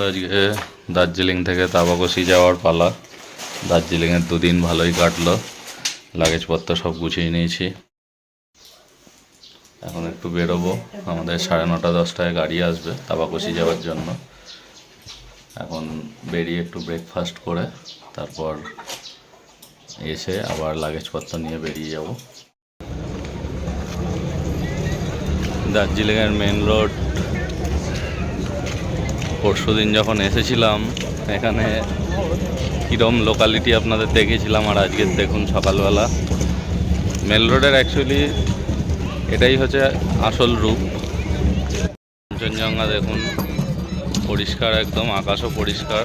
আমাদের আজকে দার্জিলিং থেকে তাবাকসি যাওয়ার পালা। দার্জিলিংয়ের দুদিন ভালোই কাটলো। লাগেজপত্র সব গুছিয়ে নিয়েছি। এখন একটু বেরোবো। আমাদের সাড়ে নটা, দশটায় গাড়ি আসবে তাবাকসি যাওয়ার জন্য। এখন বেরিয়ে একটু ব্রেকফাস্ট করে, তারপর এসে আবার লাগেজপত্র নিয়ে বেরিয়ে যাব। দার্জিলিংয়ের মেন রোড পরশু দিন যখন এসেছিলাম এখানে কীরম লোকালিটি আপনাদের দেখেছিলাম আর আজকে দেখুন সকালবেলা। মেল রোডের অ্যাকচুয়ালি এটাই হচ্ছে আসল রূপ। কাঞ্চনজঙ্ঘা দেখুন পরিষ্কার একদম আকাশও পরিষ্কার।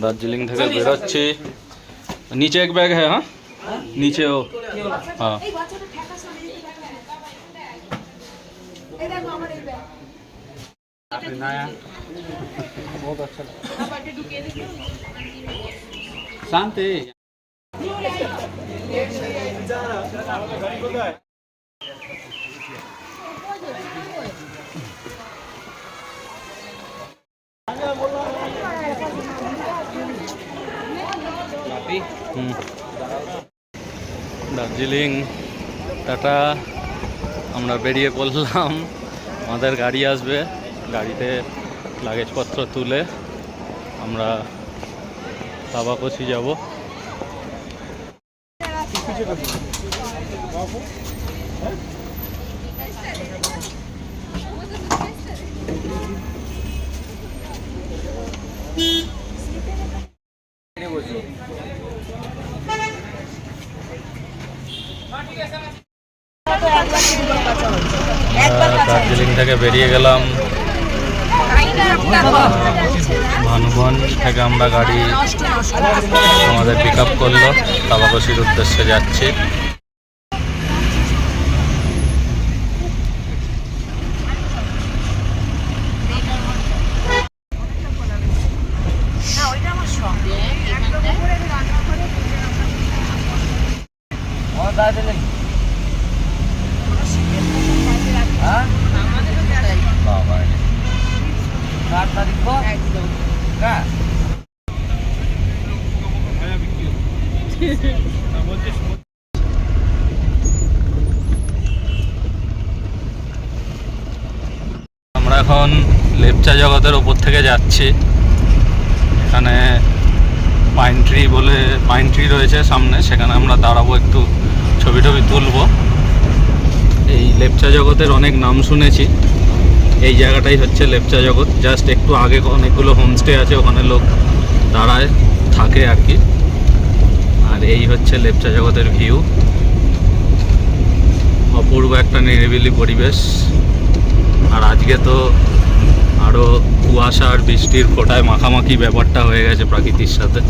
দার্জিলিং থেকে বেরোচ্ছি নিচে এক ব্যাগ হ্যাঁ হ্যাঁ নিচে ও হ্যাঁ शांति দার্জিলিং টাটা। আমরা বেরিয়ে পড়লাম। আমাদের গাড়ি আসবে। গাড়িতে লাগেজপত্র তুলে আমরা তাবাকসি যাব আমরা দার্জিলিং থেকে বেরিয়ে গেলাম। ভানুবন থেকে আমরা গাড়ি আমাদের পিক আপ করল। তাবাকশির উদ্দেশ্যে যাচ্ছি। আমরা এখন লেপচা জগতের ওপর থেকে যাচ্ছি। এখানে পাইন ট্রি বলে পাইন ট্রি রয়েছে সামনে, সেখানে আমরা দাঁড়াবো একটু ছবি টবি তুলবো। এই লেপচা জগতের অনেক নাম শুনেছি। এই জায়গাটাই হচ্ছে লেপচা জগৎ। জাস্ট একটু আগে অনেকগুলো হোমস্টে আছে, ওখানে লোক দাঁড়ায়, থাকে আর কি। আর এই হচ্ছে লেপচা জগতের ভিউ। অপূর্ব একটা নিরিবিলি পরিবেশ। আর আজকে তো আরও কুয়াশা আর বৃষ্টির ফোটায় মাখামাখি ব্যাপারটা হয়ে গেছে প্রকৃতির সাথে।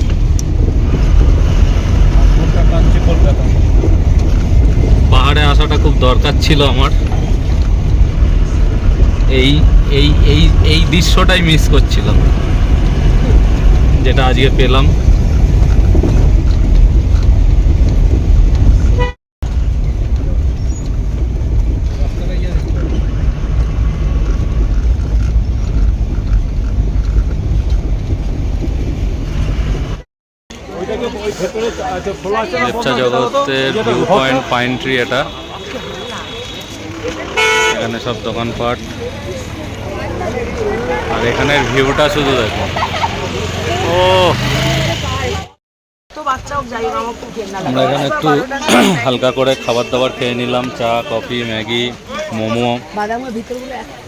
পাহাড়ে আসাটা খুব দরকার ছিল আমার। এই এই এই এই দৃশ্যটাই মিস করছিলাম। যেটা আজকে পেলাম। লেপচা জগতের ভিউ পয়েন্ট পাইন ট্রি এটা। এখানে সব দোকানপাট। আর এখানের ভিউটা শুধু দেখো। ও আমার এখানে একটু হালকা করে খাবার দাবার খেয়ে নিলাম। চা কফি ম্যাগি মোমো।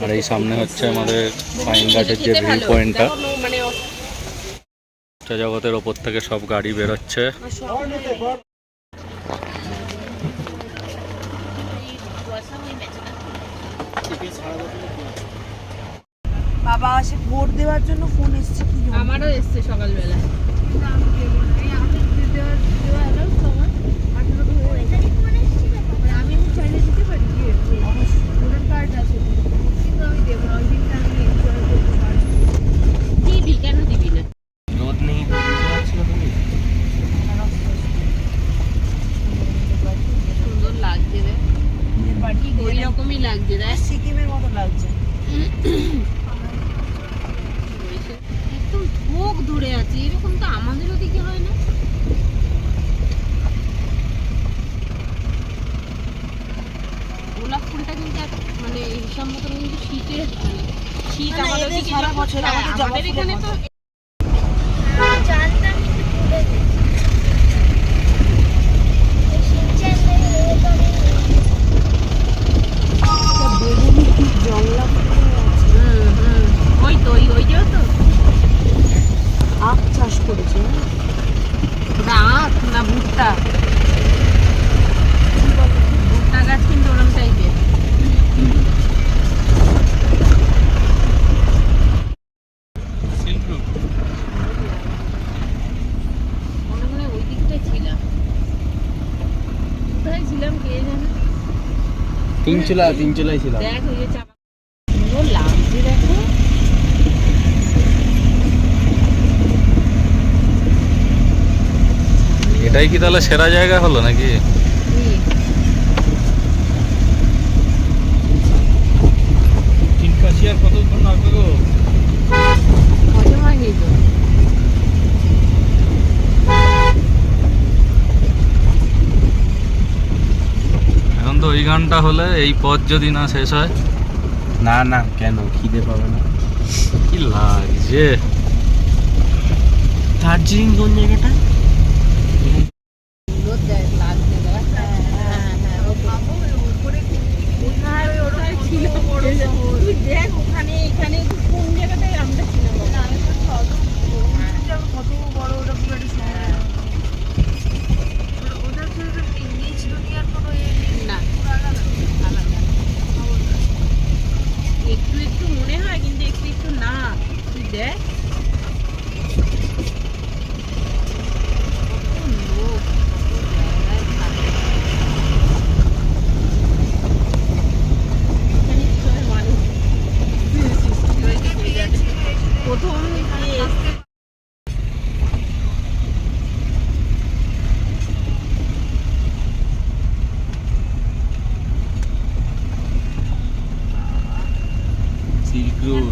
আর এই সামনে হচ্ছে আমাদের পাইন ঘাটের যে ভিউ পয়েন্টটা জগতের ওপর থেকে সব গাড়ি বেরোচ্ছে। বাবা আসে ভোট দেওয়ার জন্য ফোন এসছে কি? আমারও এসছে সকালবেলা। দিবি কেন দিবি? না রোদ নেই সুন্দর লাগছে রে নিজের বাড়ি ওই রকমই লাগছে রে সিকিমের মতো লাগছে একদম ঠোক ধরে আছে এরকম তো আমাদের ওদিকে হয় না গোলাপ ফুলটা কিন্তু এক- মানে হিসাব মতো কিন্তু শীতের মানে শীত না, না, আমাদের এদের ওদিকে সারা যখন- বছর হ্যাঁ, আমাদের জবা আমাদের ফুলের এখানে তো মতো। একটা বেগুনি কি জংলা ফুল আছে। হুম হুম ওই তো ওই ওই যে তো আখ চাষ করেছে না? ওটা আখ না ভুট্টা ভুট্টা গাছ কিন্তু ওরম টাইপের সিল্ক রুট মনে মনে ওই দিকটাই ছিলাম কোথায় ছিলাম কে জানে তিনচুলা তিনচুলাই ছিল দেখ ওই যে চাপা লাগছে দেখো। এটাই কি তাহলে সেরা জায়গা হলো নাকি? গানটা হলে এই পথ যদি না শেষ হয়? না না কেন? খিদে পাবে না। কি লাগছে? দার্জিলিং কোন জায়গাটা সুন্দর দেখ লাগছে দেখ হ্যাঁ হ্যাঁ কোথায় কোথায় ছিল তুই দেখ ওখানে এখানে কোন জায়গাটায় আমরা ছিলাম কত বড় ওটা বিরাট সুন্দর। ওটার সাথে তো নিচ দুনিয়ার কোনো এ নেই। না আলাদা। একটু একটু মনে হয় কিন্তু একটু একটু না তুই দেখ কত লোক, কত জায়গায় থাকে। এখানে কি করে মানুষ সৃষ্টি হয়েছে কে জানে। প্রথম যে এসছে সিল্ক রুট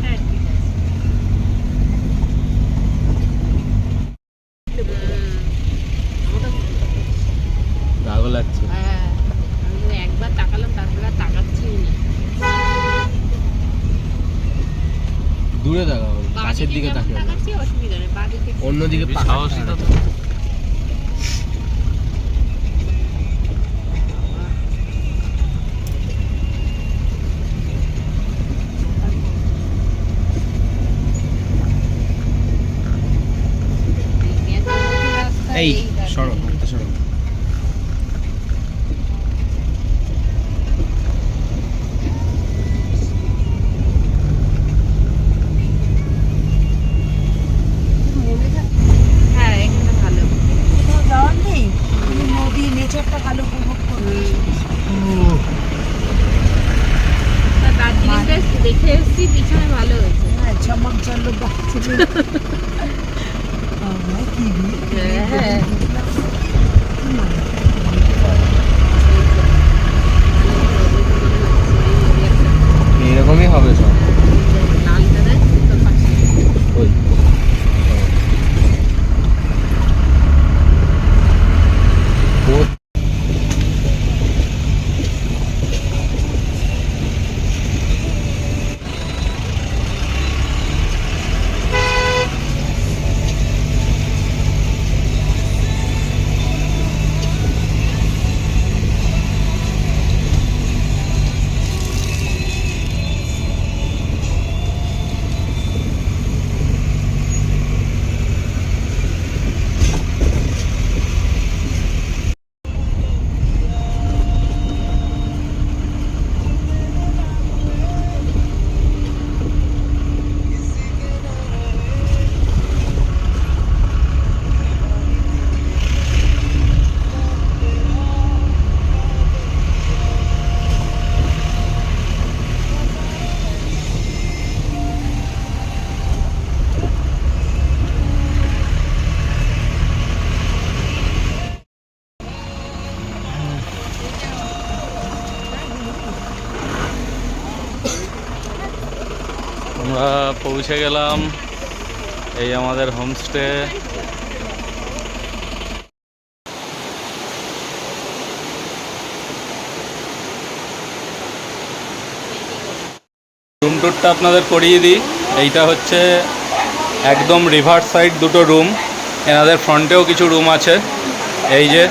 রাগও লাগছে। হ্যাঁ আমি একবার তাকালাম তারপরে আর তাকাচ্ছি দূরে তাকাও কাছের দিকে তাকিয়ে তাকাচ্ছি অসুবিধা নেই বাদিকে অন্যদিকে সাহসী। এই সরো। এরকমই হবে সব পৌঁছে গেলাম এই আমাদের হোমস্টে। রুম টুরটা আপনাদের করিয়ে দিই। এইটা হচ্ছে একদম রিভার সাইড দুটো রুম এনাদের ফ্রন্টেও কিছু রুম আছে। এই যে,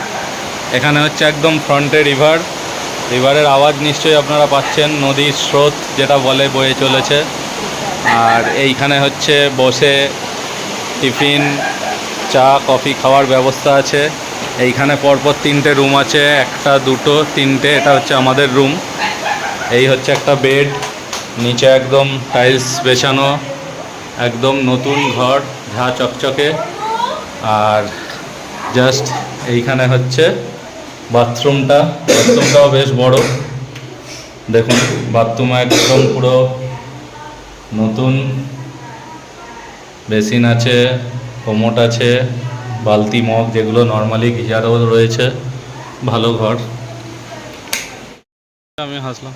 এখানে হচ্ছে একদম ফ্রন্টে রিভার রিভারের আওয়াজ নিশ্চয়ই আপনারা পাচ্ছেন। নদীর স্রোত যেটা বলে বয়ে চলেছে। আর এইখানে হচ্ছে বসে টিফিন, চা, কফি খাওয়ার ব্যবস্থা আছে। এইখানে পরপর তিনটে রুম আছে, একটা, দুটো, তিনটে, এটা হচ্ছে আমাদের রুম। এই হচ্ছে একটা বেড, নিচে একদম টাইলস বেছানো, একদম নতুন ঘর, ঝা চকচকে। আর জাস্ট এইখানে হচ্ছে বাথরুমটা, বাথরুমটাও বেশ বড়। দেখুন, বাথরুম একদম পুরো নতুন বেসিন আছে, কোমোট আছে, বালতি মগ, যেগুলো নর্মালি গিজারও রয়েছে। ভালো ঘর। আমি হাসলাম।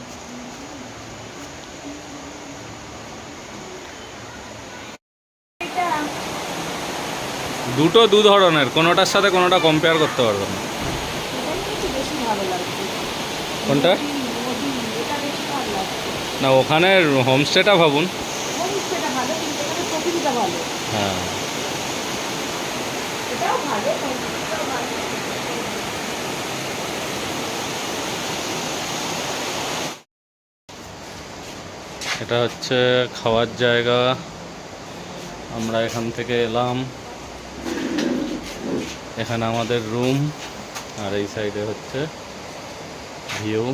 দুটো দু ধরনের, কোনোটার সাথে কোনোটা কম্পেয়ার করতে পারবে না। কোনটা? না ওখানে হোমস্টেটা ভাবুন হোমস্টেটা ভালো কিন্তু এখানে প্রকৃতিটা ভালো। হ্যাঁ। এটাও ভালো এটা হচ্ছে খাওয়ার জায়গা। আমরা এখান থেকে এলাম। এখানে আমাদের রুম। আর এই সাইডে হচ্ছে ভিউ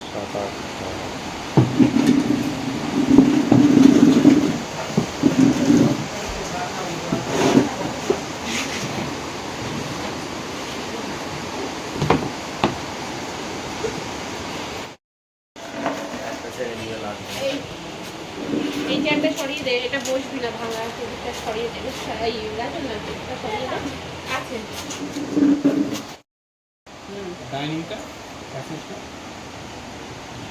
সাত আটটা এই চেয়ারটা সরিয়ে দে এটা বসবি না ভাঙা টেবিলটা সরিয়ে দে এই রাখুন না টেবিলটা সরিয়ে দে আছে ডাইনিংটা প্যাসেজটা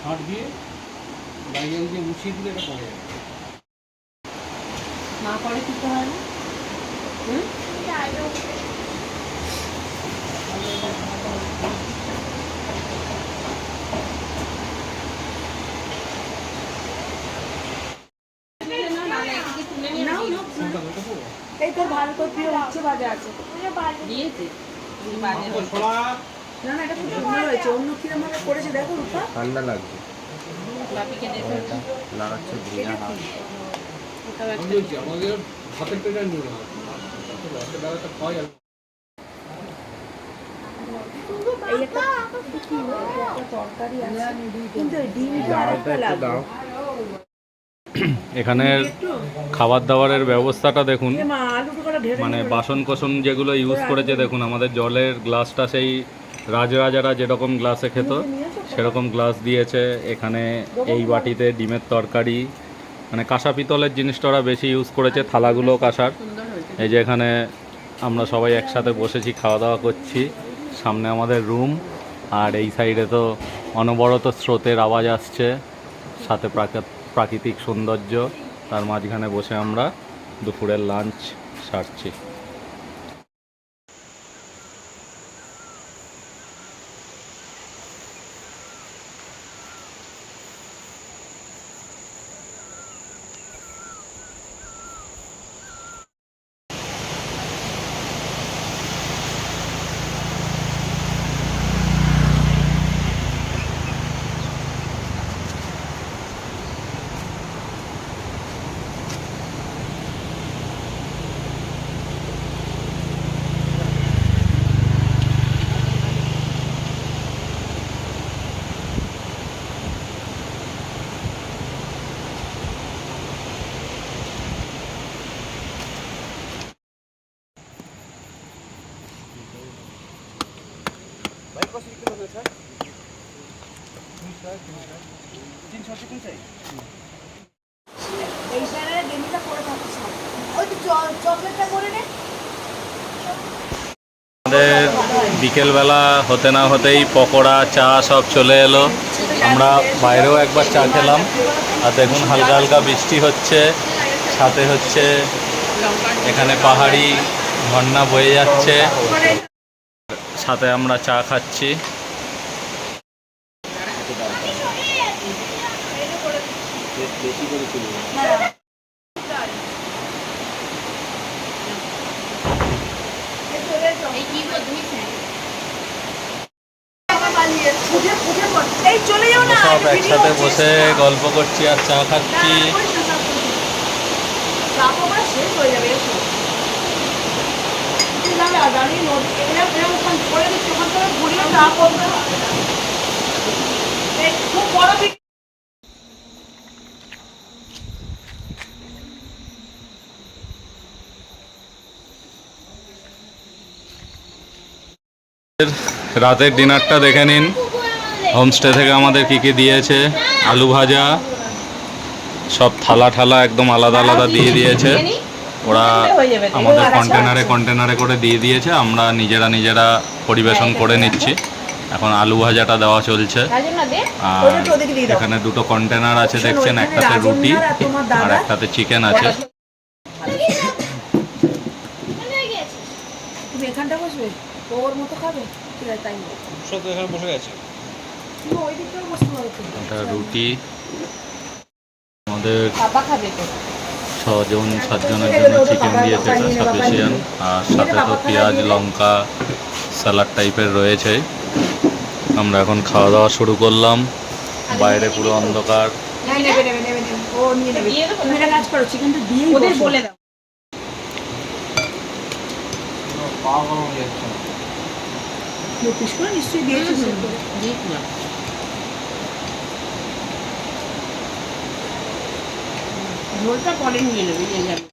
হাট দিয়ে দিলে এটা পড়ে যাবে মা করে দিতে হয় না এই তোর ভালো তোর প্রিয় ভাজা আছে। দিয়েছে। না না এটা খুব সুন্দর হয়েছে। অন্য কিরম ভাবে করেছে দেখো রূপা। ঠান্ডা লাগবে আমাদের হাতের পেটা নিয়ে নেওয়া এখানের খাবার দাবারের ব্যবস্থাটা দেখুন। মানে বাসন কোসন যেগুলো ইউজ করেছে দেখুন আমাদের জলের গ্লাসটা সেই রাজরাজারা যেরকম গ্লাসে খেত, সেরকম গ্লাস দিয়েছে। এখানে এই বাটিতে ডিমের তরকারি মানে কাঁসা পিতলের জিনিসটা ওরা বেশি ইউজ করেছে, থালাগুলো কাঁসার। এই যে এখানে আমরা সবাই একসাথে বসেছি খাওয়া দাওয়া করছি। সামনে আমাদের রুম আর এই সাইডে তো অনবরত স্রোতের আওয়াজ আসছে, সাথে প্রাকৃত- প্রাকৃতিক সৌন্দর্য। তার মাঝখানে বসে আমরা দুপুরের লাঞ্চ সারছি। বিকেলবেলা হতে না হতেই পকোড়া, চা সব চলে এলো। আমরা বাইরেও একবার চা খেলাম। আর দেখুন হালকা হালকা বৃষ্টি হচ্ছে। সাথে হচ্ছে এখানে পাহাড়ি ঝর্ণা বয়ে যাচ্ছে। সাথে আমরা চা খাচ্ছি। এই চলে যাও না সব একসাথে বসে গল্প করছি আর চা খাচ্ছি। খুব বড় রাতের ডিনারটা দেখে নিন। হোমস্টে থেকে আমাদের কি কি দিয়েছে? আলু ভাজা সব থালা ঠালা একদম আলাদা আলাদা দিয়ে দিয়েছে। ওরা আমাদের কন্টেনারে কন্টেনারে করে দিয়ে দিয়েছে। আমরা নিজেরা নিজেরা পরিবেশন করে নিচ্ছি। এখন আলু ভাজাটা দেওয়া চলছে। আর। এখানে দুটো কন্টেনার আছে দেখছেন? একটাতে রুটি আর একটাতে চিকেন আছে। এখানটা বসবে? ওর মতো খাবে? ঠিক আছে তাই সব এখানে বসে গেছে। এটা রুটি। আমাদের ছজন সাতজনের জন্য চিকেন দিয়েছে এটা সাফিসিয়ান আর সাথে তো পেঁয়াজ লঙ্কা স্যালাড টাইপের রয়েছে। আমরা এখন খাওয়া দাওয়া শুরু করলাম। বাইরে পুরো অন্ধকার। নেবে নেবে নেবে নেবে নেবে। ও নিয়ে নেবে দিয়ে দেবো না? তুমি একটা কাজ করো চিকেনটা দিয়েই ওদের বসো। বলে দাও পা গরম হয়ে যাচ্ছে না। দু পিস করে নিশ্চয়ই দিয়েছি দিক না ঝোলটা পরে নিয়ে নেবে নিয়ে যাবে।